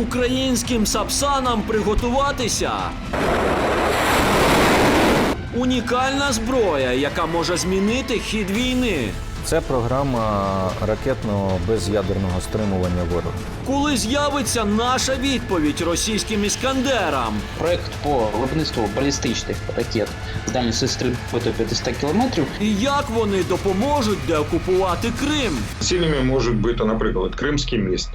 Українським сапсанам приготуватися. Унікальна зброя, яка може змінити хід війни. Це програма ракетного без'ядерного стримування ворога. Коли з'явиться наша відповідь російським іскандерам? Проект по виробництву балістичних ракет з дальністю стрільби 500 кілометрів І як вони допоможуть деокупувати Крим? Цілями можуть бути, наприклад, Кримський міст.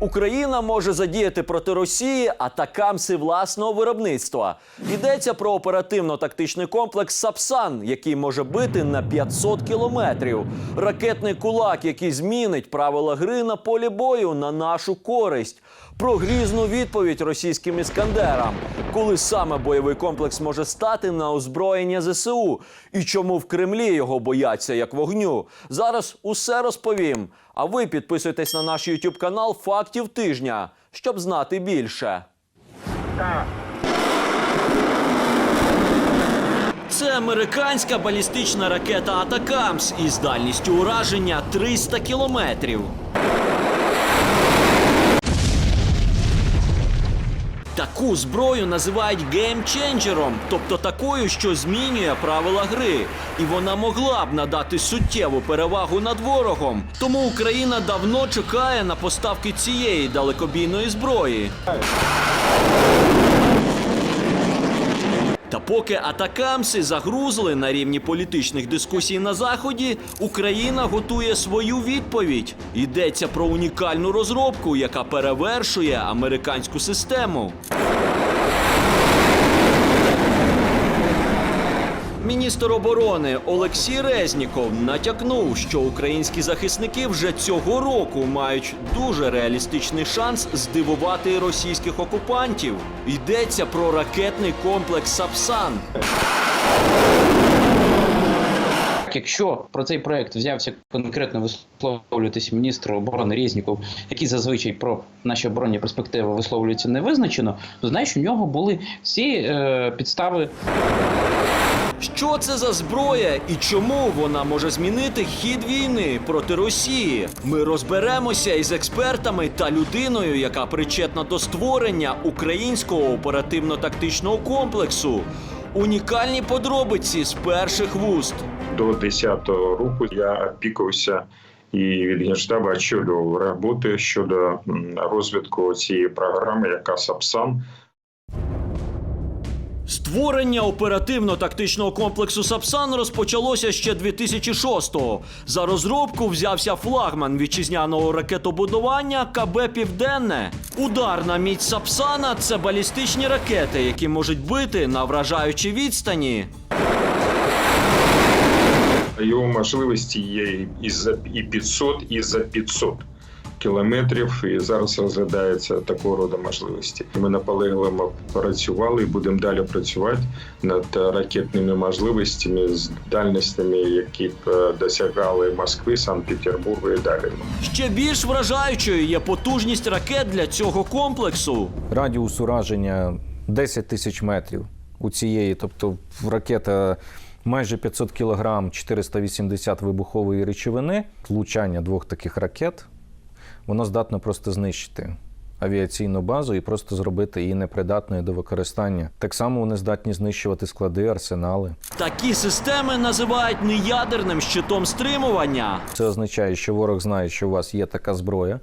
Україна може задіяти проти Росії атакамси власного виробництва. Йдеться про оперативно-тактичний комплекс Сапсан, який може бити на 500 кілометрів. Ракетний кулак, який змінить правила гри на полі бою на нашу користь. Про грізну відповідь російським іскандерам, коли саме бойовий комплекс може стати на озброєння ЗСУ, і чому в Кремлі його бояться як вогню. Зараз усе розповім. А ви підписуйтесь на наш YouTube канал Фактів тижня, щоб знати більше. Це американська балістична ракета Атакамс із дальністю ураження 300 кілометрів. Таку зброю називають геймченджером, тобто такою, що змінює правила гри. І вона могла б надати суттєву перевагу над ворогом. Тому Україна давно чекає на поставки цієї далекобійної зброї. Поки атакамси загрузли на рівні політичних дискусій на заході, Україна готує свою відповідь. Йдеться про унікальну розробку, яка перевершує американську систему. Міністр оборони Олексій Резніков натякнув, що українські захисники вже цього року мають дуже реалістичний шанс здивувати російських окупантів. Йдеться про ракетний комплекс Сапсан. Якщо про цей проект взявся конкретно висловлюватись міністр оборони Резніков, який зазвичай про наші оборонні перспективи висловлюється невизначено, то знаєш, у нього були всі е, підстави Що це за зброя і чому вона може змінити хід війни проти Росії? Ми розберемося із експертами та людиною, яка причетна до створення українського оперативно-тактичного комплексу. Унікальні подробиці з перших вуст. До 10-го року я опікувався і від Генштабу очолював роботи щодо розвитку цієї програми, яка САПСАН. Створення оперативно-тактичного комплексу Сапсан розпочалося ще 2006-го. За розробку взявся флагман вітчизняного ракетобудування КБ Південне. Ударна міць Сапсана це балістичні ракети, які можуть бити на вражаючій відстані. Його можливості є і за і 500, і за 500 кілометрів. І зараз розглядається такого роду можливості. Ми наполегливо працювали і будемо далі працювати над ракетними можливостями з дальностями, які б е, досягали Москви, Санкт-Петербургу і далі. Ще більш вражаючою є потужність ракет для цього комплексу. Радіус ураження 10 тисяч метрів у цієї, тобто ракета майже 500 кілограм, 480 вибухової речовини. Влучання двох таких ракет воно здатно просто знищити авіаційну базу і просто зробити її непридатною до використання. Так само вони здатні знищувати склади, арсенали. Такі системи називають неядерним щитом стримування. Це означає, що ворог знає, що у вас є така зброя,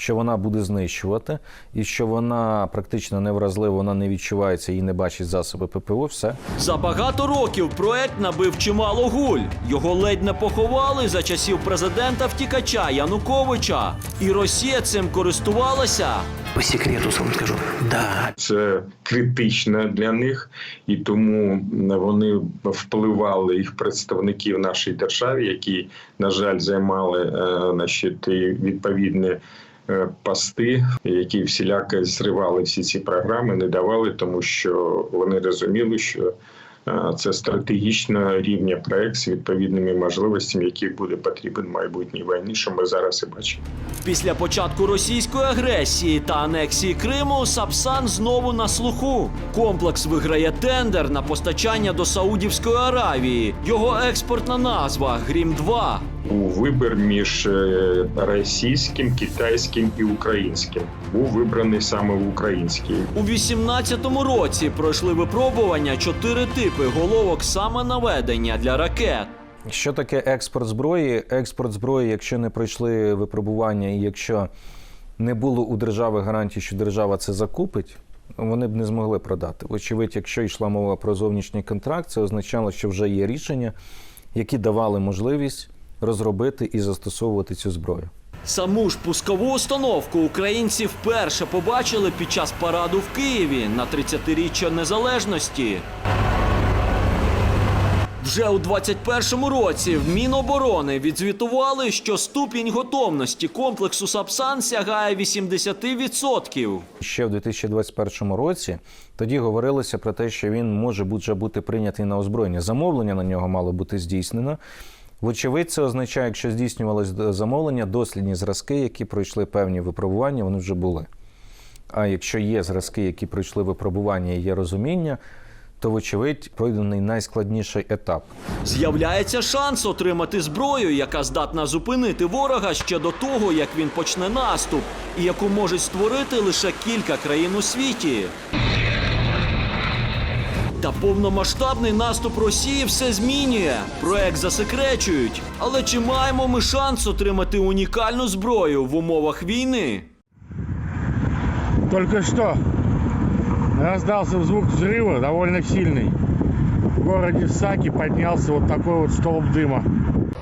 що вона буде знищувати, і що вона практично невразлива, вона не відчувається і не бачить засоби ППО. Все. За багато років проект набив чимало гуль. Його ледь не поховали за часів президента втікача Януковича. І Росія цим користувалася. По секрету сам скажу. Да, Це критично для них, і тому вони впливали їх представники в нашій державі, які, на жаль, займали е, значить, і е, пости, які всіляко зривали всі ці програми, не давали, тому що вони розуміли, що е, це стратегічно рівня проект з відповідними можливостями, який буде потрібен майбутній війні, що ми зараз і бачимо. Після початку російської агресії та анексії Криму Сапсан знову на слуху. Комплекс виграє тендер на постачання до Саудівської Аравії. Його експортна назва Грім 2 був вибір між е, російським, китайським і українським. Був вибраний саме український. У 18-му році пройшли випробування чотири типи головок саме наведення для ракет. Що таке експорт зброї? Експорт зброї, якщо не пройшли випробування і якщо не було у держави гарантії, що держава це закупить, вони б не змогли продати. Вочевидь, якщо йшла мова про зовнішній контракт, це означало, що вже є рішення, які давали можливість розробити і застосовувати цю зброю. Саму ж пускову установку українці вперше побачили під час параду в Києві на 30-річчя незалежності. Вже у 21-му році в Міноборони відзвітували, що ступінь готовності комплексу Сапсан сягає 80%. Ще в 2021 році тоді говорилося про те, що він може бути прийнятий на озброєння. Замовлення на нього мало бути здійснено. Вочевидь, це означає, якщо здійснювалось замовлення, дослідні зразки, які пройшли певні випробування, вони вже були. А якщо є зразки, які пройшли випробування і є розуміння, то, вочевидь, пройдений найскладніший етап. З'являється шанс отримати зброю, яка здатна зупинити ворога ще до того, як він почне наступ, і яку можуть створити лише кілька країн у світі. Та повномасштабний наступ Росії все змінює. Проект засекречують. Але чи маємо ми шанс отримати унікальну зброю в умовах війни? Только что раздался звук взрыва, довольно сильный. В городе Саки поднялся вот такой вот столб дыма.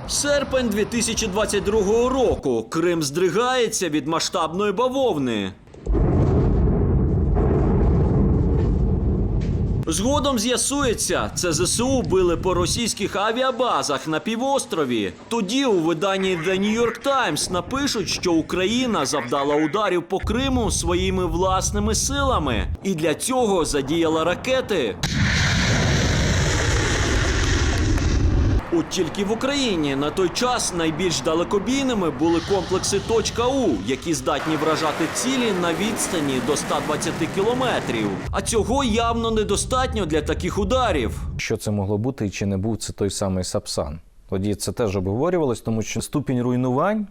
Серпень 2022 року. Крим здригається від масштабної бавовни. Згодом з'ясується, це ЗСУ били по російських авіабазах на півострові. Тоді у виданні The New York Times напишуть, що Україна завдала ударів по Криму своїми власними силами, і для цього задіяла ракети. От тільки в Україні на той час найбільш далекобійними були комплекси «Точка У», які здатні вражати цілі на відстані до 120 кілометрів. А цього явно недостатньо для таких ударів. Що це могло бути і чи не був це той самий Сапсан? Тоді це теж обговорювалось, тому що ступінь руйнувань,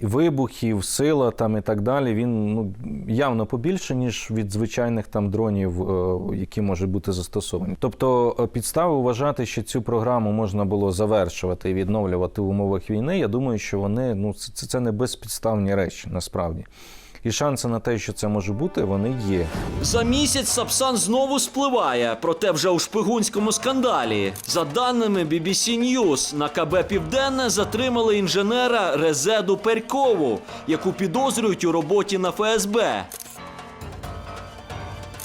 вибухів, сила там і так далі, він ну, явно побільше, ніж від звичайних там дронів, е, які можуть бути застосовані. Тобто е, підстави вважати, що цю програму можна було завершувати і відновлювати в умовах війни, я думаю, що вони ну, це, це не безпідставні речі насправді. І шанси на те, що це може бути, вони є. За місяць Сапсан знову спливає, проте вже у шпигунському скандалі. За даними BBC News, на КБ Південне затримали інженера Резеду Перькову, яку підозрюють у роботі на ФСБ.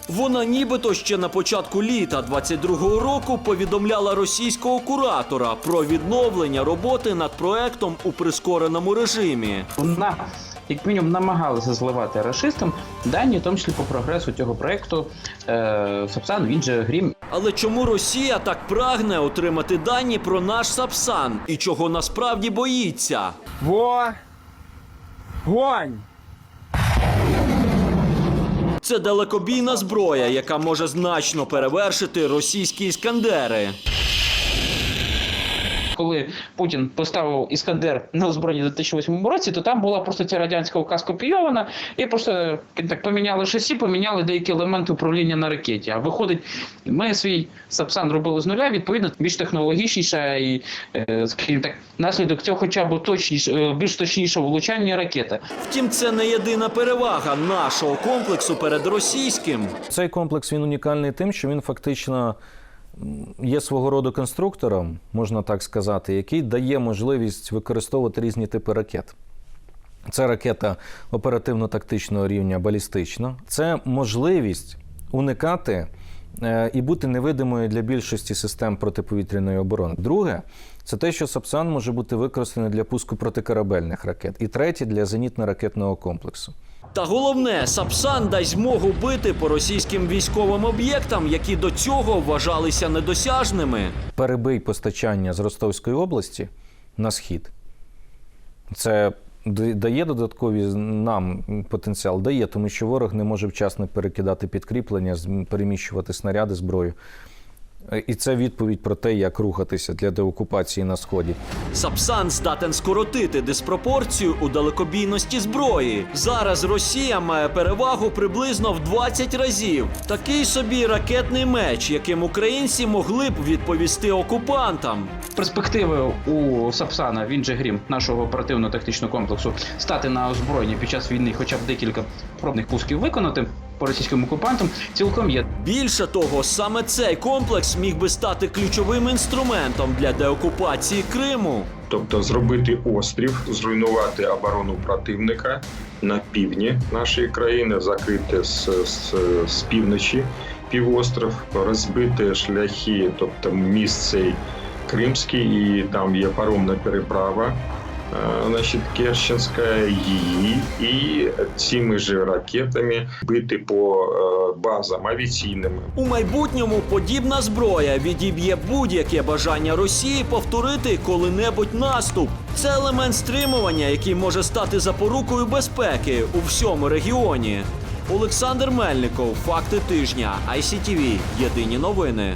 Вона нібито ще на початку літа 22-го року повідомляла російського куратора про відновлення роботи над проектом у прискореному режимі. Вона, як мінімум, намагалася зливати рашистам дані, в тому числі по прогресу цього проекту е, Сапсан, він же Грім Але чому Росія так прагне отримати дані про наш Сапсан і чого насправді боїться? Во! Гонь! Це далекобійна зброя, яка може значно перевершити російські іскандери. Коли Путін поставив Іскандер на озброєння у 2008 році, то там була просто ця радянська указ копійована, і просто так поміняли шасі, поміняли деякі елементи управління на ракеті. А виходить, ми свій Сапсан робили з нуля, відповідно, більш технологічніша і, е, скажімо так, наслідок цього хоча б точніше, більш точніше влучання ракети. Втім, це не єдина перевага нашого комплексу перед російським. Цей комплекс він унікальний тим, що він фактично є свого роду конструктором, можна так сказати, який дає можливість використовувати різні типи ракет. Це ракета оперативно-тактичного рівня балістична. Це можливість уникати е, і бути невидимою для більшості систем протиповітряної оборони. Друге, це те, що Сапсан може бути використаний для пуску протикорабельних ракет. І третє для зенітно-ракетного комплексу. Та головне, Сапсан дасть змогу бити по російським військовим об'єктам, які до цього вважалися недосяжними. перебий постачання з Ростовської області на схід. Це дає додаткові нам потенціал? Дає, тому що ворог не може вчасно перекидати підкріплення, переміщувати снаряди, зброю. Е, І це відповідь про те, як рухатися для деокупації на сході. Сапсан здатен скоротити диспропорцію у далекобійності зброї. Зараз Росія має перевагу приблизно в 20 разів. Такий собі ракетний меч, яким українці могли б відповісти окупантам. Перспективи у Сапсана, він же грім нашого оперативно-тактичного комплексу, стати на озброєння під час війни, хоча б декілька пробних пусків виконати російським окупантам, цілком є. Більше того, саме цей комплекс міг би стати ключовим інструментом для деокупації Криму. Тобто зробити острів, зруйнувати оборону противника на півдні нашої країни, закрити з, з, з півночі півостров, розбити шляхи, тобто міст цей Кримський, і там є паромна переправа. Е, Значить, Керченська, її і цими ж ракетами бити по е, базам авіаційним, У майбутньому подібна зброя відіб'є будь-яке бажання Росії повторити коли-небудь наступ. Це елемент стримування, який може стати запорукою безпеки у всьому регіоні. Олександр Мельников, факти тижня, ICTV, Єдині новини.